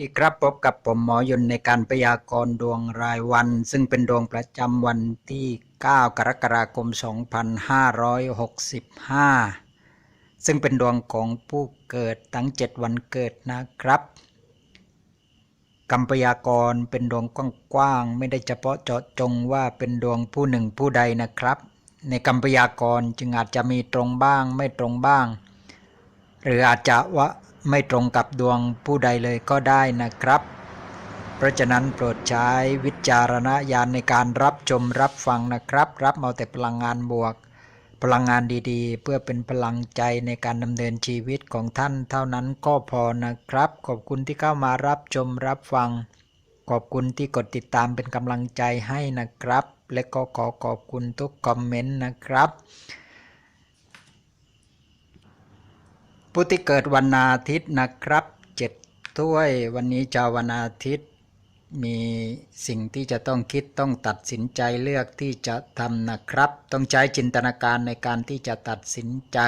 ดีครับพบกับผมหมอยนในการพยากรณ์ดวงรายวัน ซึ่งเป็นดวงประจำวันที่ 9 กรกฎาคม 2565 ซึ่งเป็นดวงของผู้เกิดทั้ง 7 วันเกิดนะครับกรรมพยากรณ์เป็นดวงกว้างๆไม่ได้เฉพาะเจาะจงว่าเป็นดวงผู้หนึ่งผู้ใดนะครับ ในกรรมพยากรณ์จึงอาจจะมีตรงบ้างไม่ตรงบ้าง หรืออาจจะว่า ไม่ตรงกับดวงผู้ใดเลยก็ได้นะครับ เพราะฉะนั้นโปรดใช้วิจารณญาณในการรับชมรับฟังนะครับ รับเอาแต่พลังงานบวก พลังงานดีๆ เพื่อเป็นพลังใจในการดำเนินชีวิตของท่านเท่านั้นก็พอนะครับ ขอบคุณที่เข้ามารับชมรับฟัง ขอบคุณที่กดติดตามเป็นกำลังใจให้นะครับ และก็ขอขอบคุณทุกคอมเมนต์นะครับ ผู้ที่เกิดวันอาทิตย์นะครับเจ็ดถ้วยวันนี้เจ้าววันอาทิตย์ มีสิ่งที่จะต้องคิดต้องตัดสินใจเลือกที่จะทำนะครับ ต้องใช้จินตนาการในการที่จะตัดสินใจ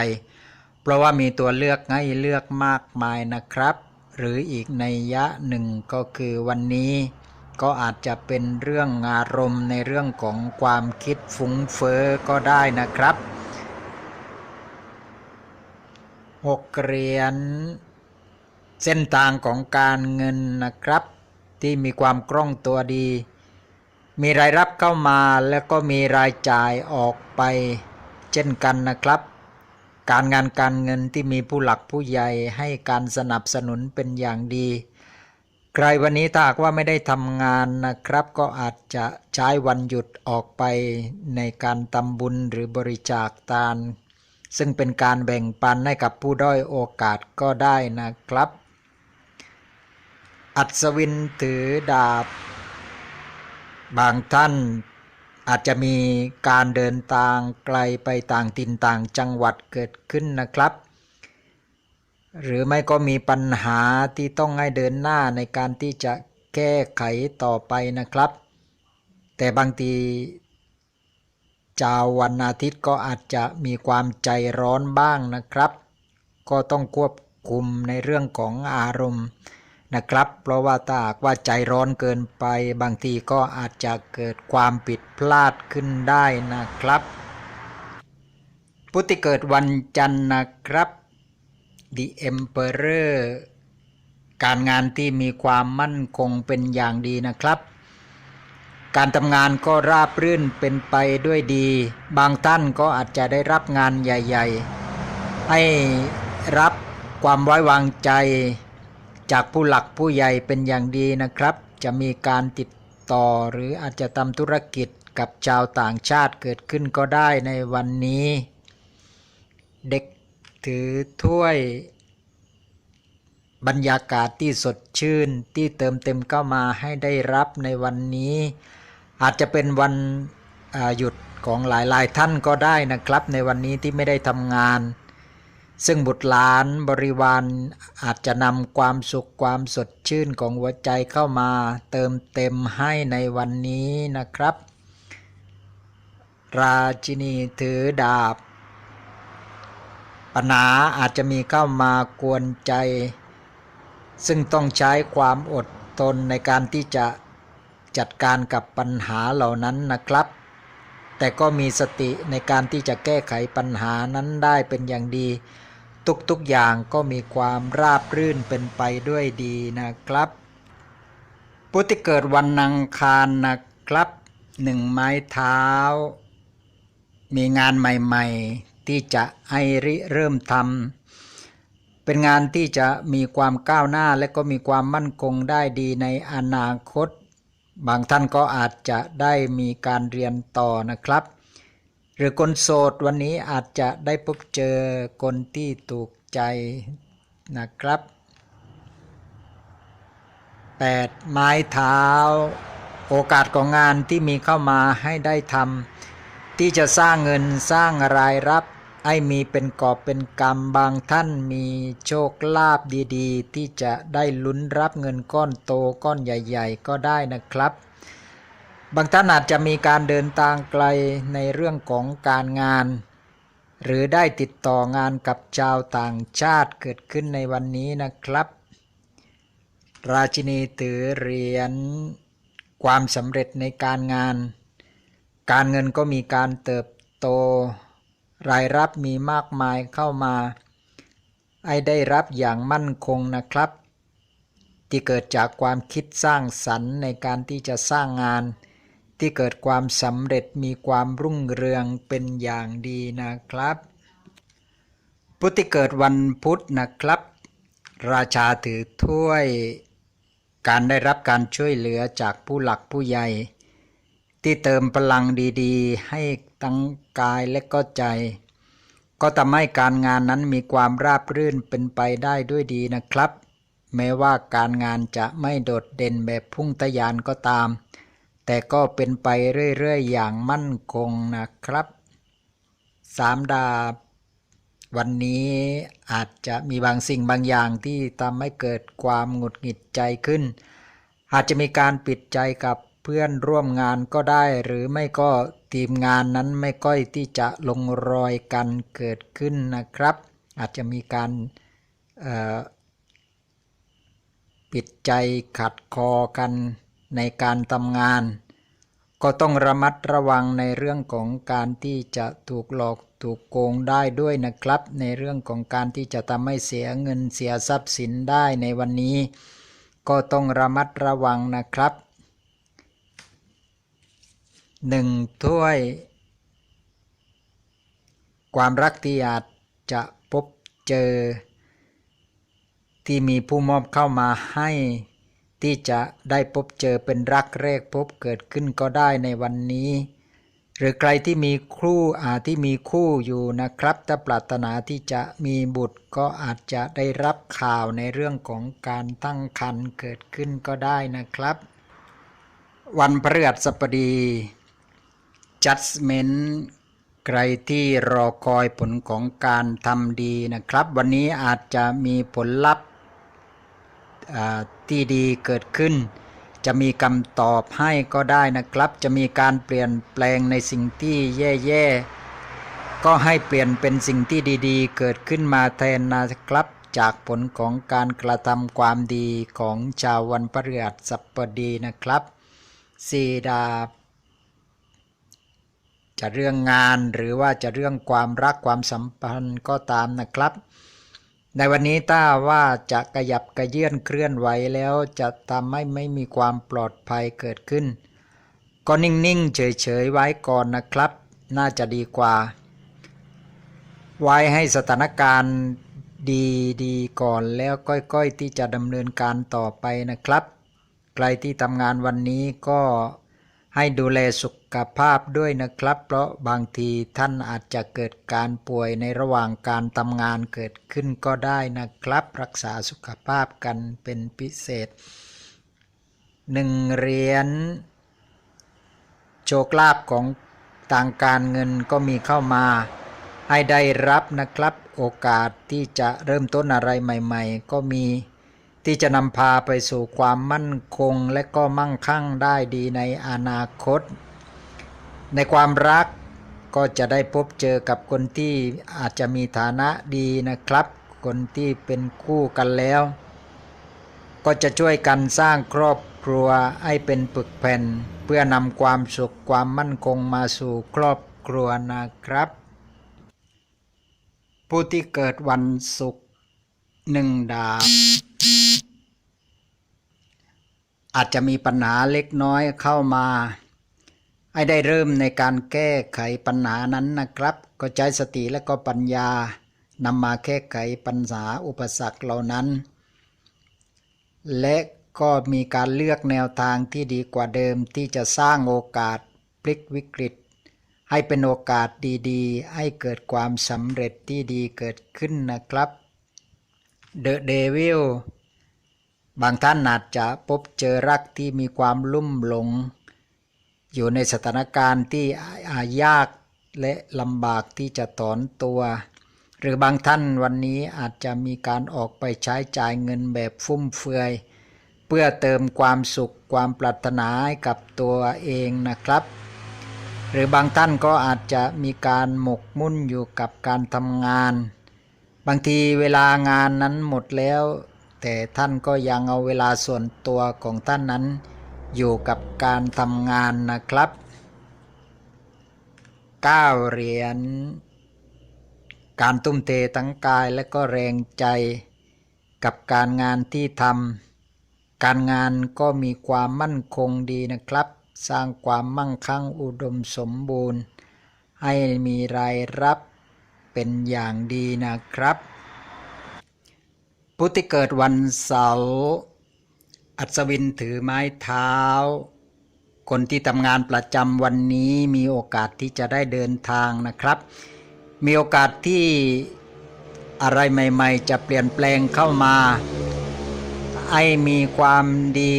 เพราะว่ามีตัวเลือกให้เลือกมากมายนะครับ หรืออีกในยยะหนึ่งก็คือวันนี้ ก็อาจจะเป็นเรื่องอารมณ์ในเรื่องของความคิดฟุ้งเฟ้อก็ได้นะครับ หกเหรียญเส้นทางของการเงินนะครับ ที่มีความคล่องตัวดี มีรายรับเข้ามาแล้วก็มีรายจ่ายออกไป เช่นกันนะครับ การงานการเงินที่มีผู้หลักผู้ใหญ่ให้การสนับสนุนเป็นอย่างดี ใครวันนี้ถ้าหากว่าไม่ได้ทำงานนะครับ ก็อาจจะใช้วันหยุดออกไปในการทำบุญหรือบริจาคทาน ซึ่งเป็นการแบ่งปันให้กับผู้ด้อยโอกาสก็ได้นะครับ อัศวินถือดาบ บางท่านอาจจะมีการเดินทางไกลไปต่างถิ่นต่างจังหวัดเกิดขึ้นนะครับ หรือไม่ก็มีปัญหาที่ต้องให้เดินหน้าในการที่จะแก้ไขต่อไปนะครับ แต่บางที ชาววันอาทิตย์ก็อาจจะมีความใจร้อนบ้างนะครับ ก็ต้องควบคุมในเรื่องของอารมณ์นะครับ เพราะว่าถ้าหากว่าใจร้อนเกินไป บางทีก็อาจจะเกิดความผิดพลาดขึ้นได้นะครับผู้ที่เกิดวันจันทร์นะครับ The Emperor การงานที่มีความมั่นคงเป็นอย่างดีนะครับ การทำงานก็ราบรื่นเป็นไปด้วยดี บางท่านก็อาจจะได้รับงานใหญ่ ๆ ให้รับความไว้วางใจ จากผู้หลักผู้ใหญ่เป็นอย่างดีนะครับ จะมีการติดต่อหรืออาจจะทำธุรกิจกับชาวต่างชาติเกิดขึ้นก็ได้ในวันนี้ เด็กถือถ้วย บรรยากาศที่สดชื่นที่เติมเต็มเข้ามาให้ได้รับในวันนี้ อาจจะเป็นวันหยุดของหลายๆท่านก็ได้นะครับ ในวันนี้ที่ไม่ได้ทำงาน ซึ่งบุตรหลานบริวารอาจจะนำความสุขความสดชื่นของหัวใจเข้ามาเติมเต็มให้ในวันนี้นะครับ ราชินีถือดาบ ปัญหาอาจจะมีเข้ามากวนใจ ซึ่งต้องใช้ความอดทนในการที่จะ จัดการกับปัญหาเหล่านั้นนะครับ แต่ก็มีสติในการที่จะแก้ไขปัญหานั้นได้เป็นอย่างดี ทุกๆอย่างก็มีความราบรื่นเป็นไปด้วยดีนะครับผู้ที่เกิดวันอังคารนะครับหนึ่งไม้เท้า มีงานใหม่ๆ ที่จะให้ริเริ่มทำเป็นงานที่จะมีความก้าวหน้าและก็มีความมั่นคงได้ดีในอนาคต บางท่านก็อาจจะได้มีการเรียนต่อนะครับ หรือคนโสดวันนี้อาจจะได้พบเจอคนที่ถูกใจนะครับ 8 ไม้เท้า โอกาสของงานที่มีเข้ามาให้ได้ทำที่จะสร้างเงินสร้างรายรับ ให้มีเป็นกอบเป็นกำบางท่านมีโชคลาภดีๆ ที่จะได้ลุ้นรับเงินก้อนโตก้อนใหญ่ ๆ ก็ได้นะครับ บางท่านอาจจะมีการเดินทางไกลในเรื่องของการงาน หรือได้ติดต่องานกับชาวต่างชาติเกิดขึ้นในวันนี้นะครับ ราชินีถือเหรียญความสำเร็จในการงาน การเงินก็มีการเติบโต รายรับมีมากมายเข้ามา ไอ้ได้รับอย่างมั่นคงนะครับ ที่เกิดจากความคิดสร้างสรรค์ในการที่จะสร้างงาน ที่เกิดความสำเร็จมีความรุ่งเรืองเป็นอย่างดีนะครับพุทธิเกิดวันพุธนะครับ ราชาถือถ้วย การได้รับการช่วยเหลือจากผู้หลักผู้ใหญ่ ที่เติมพลังดีๆ ให้ ทั้งกายและก็ใจ ก็ทำให้การงานนั้นมีความราบรื่นเป็นไปได้ด้วยดีนะครับ แม้ว่าการงานจะไม่โดดเด่นแบบพุ่งทะยานก็ตาม แต่ก็เป็นไปเรื่อยๆ อย่างมั่นคงนะครับสามดาบวันนี้อาจจะมีบางสิ่งบางอย่างที่ทำให้เกิดความหงุดหงิดใจขึ้น อาจจะมีการปิดใจกับ พื่อนร่วมงานก็ได้ หรือไม่ก็ทีมงานนั้นไม่ก้อยที่จะลงรอยกันเกิดขึ้นนะครับ อาจจะมีการปิดใจขัดคอกันในการทำงาน ก็ต้องระมัดระวังในเรื่องของการที่จะถูกหลอกถูกโกงได้ด้วยนะครับ ในเรื่องของการที่จะทำให้เสียเงินเสียทรัพย์สินได้ในวันนี้ ก็ต้องระมัดระวังนะครับ หนึ่งถ้วย ความรักที่อาจจะพบเจอ ที่มีผู้มอบเข้ามาให้ ที่จะได้พบเจอเป็นรักแรกพบเกิดขึ้นก็ได้ในวันนี้ หรือใครที่มีคู่อาที่มีคู่อยู่นะครับ ถ้าปรารถนาที่จะมีบุตรก็อาจจะได้รับข่าวในเรื่องของการตั้งครรภ์เกิดขึ้นก็ได้นะครับ วันพฤหัสบดี judgment ใครที่รอคอยผลของการทำดีนะครับ วันนี้อาจจะมีผลลัพธ์ที่ดีเกิดขึ้น จะมีคำตอบให้ก็ได้นะครับ จะมีการเปลี่ยนแปลงในสิ่งที่แย่ๆ ก็ให้เปลี่ยนเป็นสิ่งที่ดี ๆ เกิดขึ้นมาแทนนะครับจากผลของการกระทำความดีของชาววันพฤหัสบดีนะครับสีดาบ จะเรื่องงานหรือว่าจะเรื่องความรักความสัมพันธ์ก็ตามนะครับ ในวันนี้ถ้าว่าจะกระยับกระเยื่อนเคลื่อนไหวแล้วจะทำให้ไม่มีความปลอดภัยเกิดขึ้น ก็นิ่งๆเฉยๆไว้ก่อนนะครับ น่าจะดีกว่า ไว้ให้สถานการณ์ดีๆก่อนแล้วก้อยๆที่จะดำเนินการต่อไปนะครับ ใครที่ทำงานวันนี้ก็ ให้ดูแลสุขภาพด้วยนะครับ เพราะบางทีท่านอาจจะเกิดการป่วยในระหว่างการทำงานเกิดขึ้นก็ได้นะครับ รักษาสุขภาพกันเป็นพิเศษหนึ่งเหรียญโชคลาภของทางการเงินก็มีเข้ามา ให้ได้รับนะครับ โอกาสที่จะเริ่มต้นอะไรใหม่ ๆ ก็มี ที่จะนำพาไปสู่ความมั่นคงและก็มั่งคั่งได้ดีในอนาคต ในความรักก็จะได้พบเจอกับคนที่อาจจะมีฐานะดีนะครับ คนที่เป็นคู่กันแล้ว ก็จะช่วยกันสร้างครอบครัวให้เป็นปึกแผ่น เพื่อนำความสุขความมั่นคงมาสู่ครอบครัวนะครับ ผู้ที่เกิดวันศุกร์หนึ่งดาบ อาจจะมีปัญหาเล็กน้อยเข้ามาให้ได้เริ่มในการแก้ไขปัญหานั้นนะครับ ก็ใช้สติและก็ปัญญานำมาแก้ไขปัญหาอุปสรรคเหล่านั้น และก็มีการเลือกแนวทางที่ดีกว่าเดิมที่จะสร้างโอกาสพลิกวิกฤต ให้เป็นโอกาสดีๆ ให้เกิดความสำเร็จที่ดีเกิดขึ้นนะครับ The Devil บางท่านอาจจะพบเจอรักที่มีความลุ่มหลง อยู่ในสถานการณ์ที่ยากและลำบากที่จะถอนตัว หรือบางท่านวันนี้อาจจะมีการออกไปใช้จ่ายเงินแบบฟุ่มเฟือย เพื่อเติมความสุขความปรารถนาให้กับตัวเองนะครับ หรือบางท่านก็อาจจะมีการหมกมุ่นอยู่กับการทำงาน บางทีเวลางานนั้นหมดแล้ว แต่ท่านก็ยังเอาเวลาส่วนตัวของท่านนั้น อยู่กับการทำงานนะครับ 9 เหรียญการตุ้มเททั้งกายและก็แรงใจกับการงานที่ทำการงานก็มีความมั่นคงดีนะครับ สร้างความมั่งคั่งอุดมสมบูรณ์ ให้มีรายรับเป็นอย่างดีนะครับ ผู้ที่เกิดวันเสาร์อัศวินถือไม้เท้า คนที่ทำงานประจำวันนี้มีโอกาสที่จะได้เดินทางนะครับ มีโอกาสที่อะไรใหม่ ๆ จะเปลี่ยนแปลงเข้ามาให้มีความดี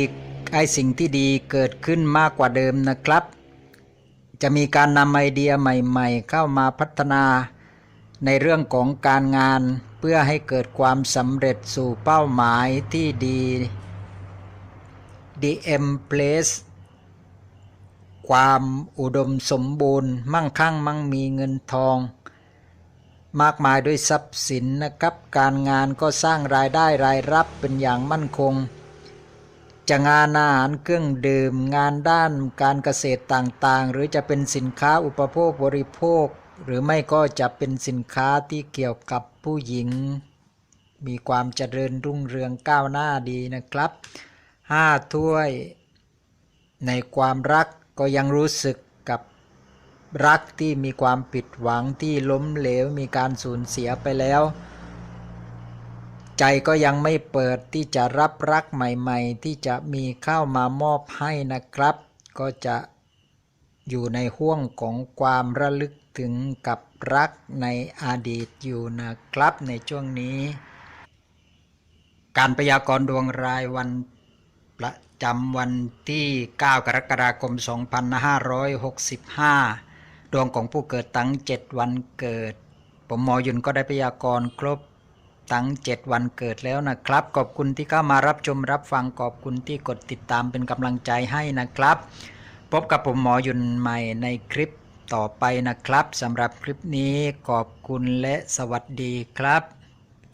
ให้สิ่งที่ดีเกิดขึ้นมากกว่าเดิมนะครับ จะมีการนำไอเดียใหม่ ๆ เข้ามาพัฒนา ในเรื่องของการงานเพื่อให้เกิดความสำเร็จสู่เป้าหมายที่ดี DM Place ความอุดมสมบูรณ์ มั่งคั่งมั่งมีเงินทอง มากมายด้วยทรัพย์สินนะครับ การงานก็สร้างรายได้รายรับเป็นอย่างมั่นคง จะงานอาหารเครื่องดื่ม งานด้านการเกษตรต่างๆ หรือจะเป็นสินค้าอุปโภคบริโภค หรือไม่ก็จะเป็นสินค้าที่เกี่ยวกับผู้หญิง มีความเจริญรุ่งเรืองก้าวหน้าดีนะครับห้าถ้วยในความรักก็ยังรู้สึกกับรักที่มีความผิดหวังที่ล้มเหลวมีการสูญเสียไปแล้ว ใจก็ยังไม่เปิดที่จะรับรักใหม่ๆ ที่จะมีเข้ามามอบให้นะครับ ก็จะอยู่ในห่วงของความระลึก ถึงกับรักในอดีตอยู่นะครับในช่วงนี้ การพยากรณ์ดวงรายวันประจำวันที่ 9 กรกฎาคม 2565 ดวงของผู้เกิดตั้ง 7 วันเกิด ผมหมอยุนก็ได้พยากรณ์ครบตั้ง 7 วันเกิดแล้วนะครับ ขอบคุณที่เข้ามารับชมรับฟังขอบคุณที่กดติดตามเป็นกำลังใจให้นะครับ พบกับผมหมอยุนใหม่ในคลิป ต่อไปนะครับสำหรับคลิปนี้ขอบคุณและสวัสดีครับ